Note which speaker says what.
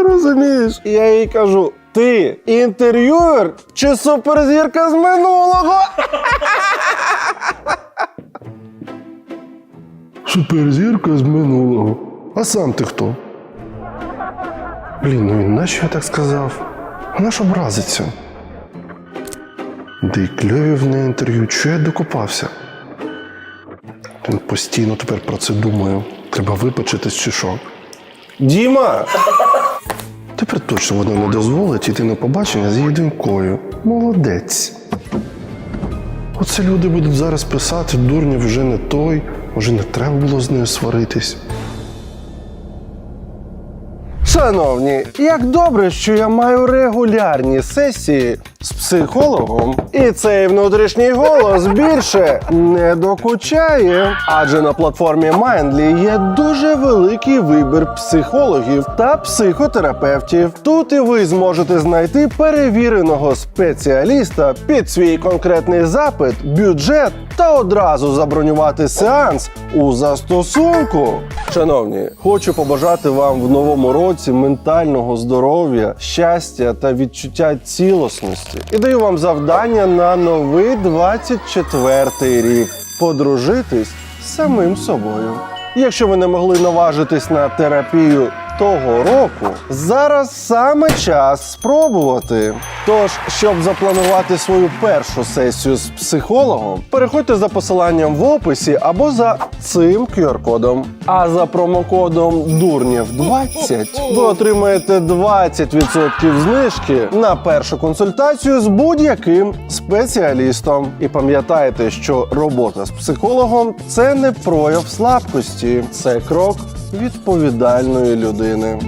Speaker 1: Ти розумієш? І я їй кажу: ти інтерв'юер чи суперзірка з минулого? Суперзірка з минулого. А сам ти хто? Блін, ну він нащо я так сказав? Вона ж образиться. Да й кльові в неї інтерв'ю, чого я докопався? Він постійно тепер про це думаю. Треба випечитись чи що. Діма! Тепер точно вона не дозволить іти на побачення з її донькою. Молодець. Оце люди будуть зараз писати, дурня вже не той, може не треба було з нею сваритись. Шановні, як добре, що я маю регулярні сесії з психологом, і цей внутрішній голос більше не докучає. Адже на платформі Mindly є дуже великий вибір психологів та психотерапевтів. Тут і ви зможете знайти перевіреного спеціаліста під свій конкретний запит, бюджет та одразу забронювати сеанс у застосунку. Шановні, хочу побажати вам в новому році ментального здоров'я, щастя та відчуття цілісності. І даю вам завдання на новий 24-й рік подружитись з самим собою. Якщо ви не могли наважитись на терапію того року, зараз саме час спробувати. Тож, щоб запланувати свою першу сесію з психологом, переходьте за посиланням в описі або за цим QR-кодом. А за промокодом Дурнєв20 ви отримаєте 20% знижки на першу консультацію з будь-яким спеціалістом. І пам'ятайте, що робота з психологом це не прояв слабкості, це крок відповідальної людини.